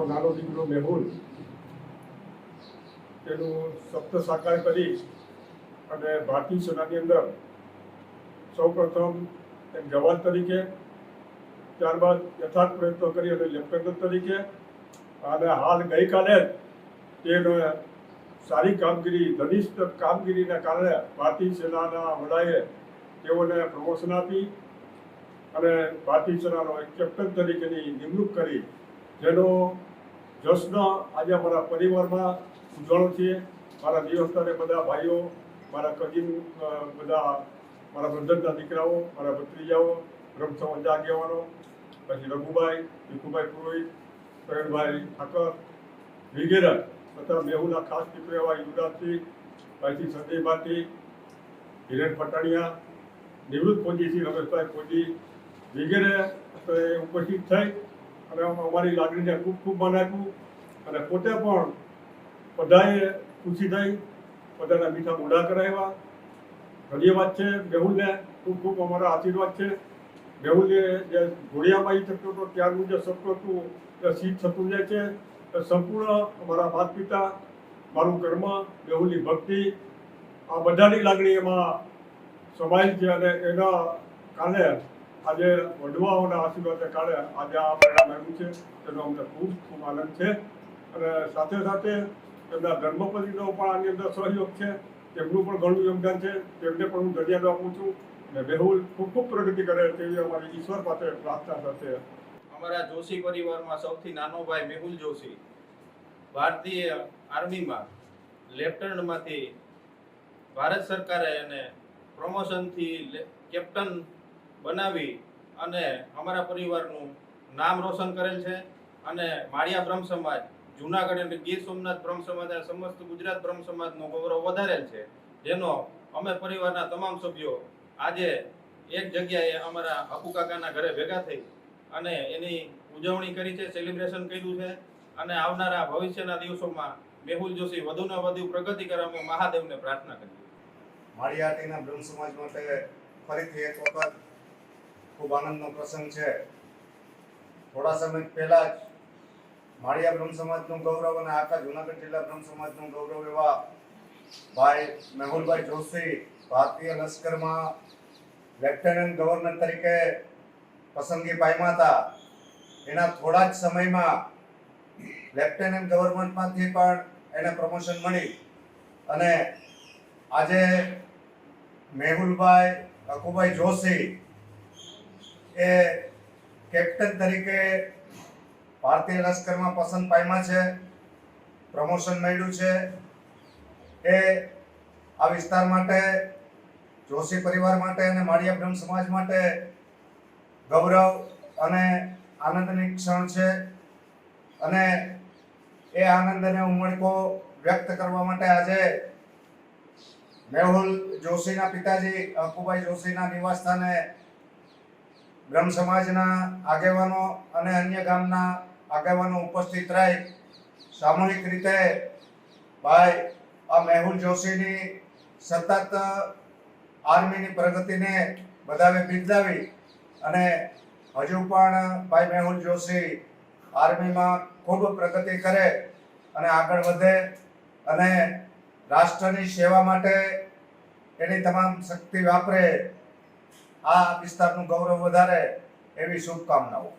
મારો નાનો દીકરો મેહુલ. તેનું સપ્ત સાકાર કરી અને ભારતીય સેનાની અંદર સૌપ્રથમ એક જવાન તરીકે, ત્યારબાદ યથાર્થ પ્રયત્નો કરી અને લેફ્ટનન્ટ તરીકે અને હાલ ગઈકાલે તેનો સારી કામગીરી, ધનિષ્ઠ કામગીરીના કારણે ભારતીય સેનાના વડાએ તેઓને પ્રમોશન આપી અને ભારતીય સેનાનો એક કેપ્ટન તરીકેની નિમણૂક કરી, જેનો જશ્ન આજે અમારા પરિવારમાં ઉજવણો છે. મારા દિવસતાને બધા ભાઈઓ, મારા કઝિન બધા મારા બ્રધરના દીકરાઓ, મારા ભત્રીજાઓ બ્રહ્મસમાજ આગેવાનો પછી રઘુભાઈ, ભીખુભાઈ પુરોહિત, પ્રવીણભાઈ ઠાકર, વગેરે તથા મેહુના ખાસ મિત્રો એવા યુવરાજસિંહ ભાઈથી સંજય ભાટી, હિરેન પટાણિયા, નિવૃત્ત ફોજીથી રમેશભાઈ ફોજી વગેરે ઉપસ્થિત થઈ અને અમારી લાગણીને ખૂબ ખૂબ માન આપ્યું. અને પોતે પણ બધાએ ખુશી થઈ બધાના મીઠા મોઢા કરાવ્યા. ધન્યવાદ છે, મેહુલને ખૂબ ખૂબ અમારા આશીર્વાદ છે. મેહુલે જે આવી શકતો હતો ત્યારનું જે સપનું હતું, એ સિદ્ધ થતું જાય છે. એ સંપૂર્ણ અમારા માતા પિતા મારું કર્મ, મેહુલની ભક્તિ, આ બધાની લાગણી એમાં સમાયેલ છે અને એના કારણે આજે વડવાઓના આશીર્વાદને કારણે આજે આ પરિણામ આવ્યું છે. તેનો અમને ખૂબ ખૂબ આનંદ છે. અને સાથે સાથે એમના ધર્મપતિનો પણ આની અંદર સહયોગ છે. તેમનું પણ ઘણું યોગદાન છે. તેમને પણ હું ધન્યવાદ આપું છું. અને મેહુલ ખૂબ ખૂબ પ્રગતિ કરે તેવી અમારી ઈશ્વર પાસે પ્રાર્થના સાથે. અમારા જોશી પરિવારમાં સૌથી નાનો ભાઈ મેહુલ જોશી. ભારતીય આર્મીમાં લેફ્ટનન્ટમાંથી ભારત સરકારે એને પ્રમોશનથી કેપ્ટન બનાવી અને અમારા પરિવારનું નામ રોશન કરેલ છે. અને માળિયા બ્રહ્મ સમાજ, જુનાગઢ અને ગીર સોમનાથ બ્રહ્મ સમાજ અને સમસ્ત ગુજરાત બ્રહ્મ સમાજનો ગૌરવ વધારેલ છે. જેનો અમે પરિવારના તમામ સભ્યો આજે એક જગ્યાએ અમારા અપુ કાકાના ઘરે ભેગા થઈ અને એની ઉજવણી કરી છે સેલિબ્રેશન કર્યું છે. અને આવનારા ભવિષ્યના દિવસોમાં મેહુલ જોશી વધુને વધુ પ્રગતિ અમે મહાદેવને પ્રાર્થના કરીએ. માળિયાટીના બ્રહ્મ સમાજ માટે ફરીથી એક વખત ખૂબ આનંદનો પ્રસંગ છે. થોડા સમય પહેલા જ માળિયા બ્રહ્મ સમાજનું ગૌરવ અને આખા જુનાગઢ જિલ્લા બ્રહ્મ સમાજનું ગૌરવ એવા ભાઈ મેહુલભાઈ જોશી ભારતીય લશ્કરમાં લેફ્ટનન્ટ ગવર્નર તરીકે પસંદગી પામ્યા હતા. એના થોડા જ સમયમાં લેફ્ટનન્ટ ગવર્મેન્ટમાંથી પણ એને પ્રમોશન મળી અને આજે મેહુલભાઈ અકુભાઈ જોશી એ કેપ્ટન તરીકે ભારતીય લશ્કરમાં પસંદ પામ્યા છે પ્રમોશન મળ્યું છે. એ આ વિસ્તાર માટે, જોશી પરિવાર માટે અને માળિયા બ્રહ્મ સમાજ માટે ગૌરવ અને આનંદની ક્ષણ છે. અને એ આનંદ અને ઉમળકો વ્યક્ત કરવા માટે આજે મેહુલ જોશીના પિતાજી અકુભાઈ જોશીના નિવાસસ્થાને બ્રહ્મ સમાજના આગેવાનો અને અન્ય ગામના આગેવાનો ઉપસ્થિત રહી. સામૂહિક રીતે ભાઈ આ મેહુલ જોશીની સતત આર્મીની પ્રગતિને બધાએ બિરદાવી અને હજુ પણ ભાઈ મેહુલ જોશી આર્મીમાં ખૂબ પ્રગતિ કરે અને આગળ વધે અને રાષ્ટ્રની સેવા માટે એની તમામ શક્તિ વાપરે. આ વિસ્તારનું ગૌરવ વધારે એવી શુભકામનાઓ.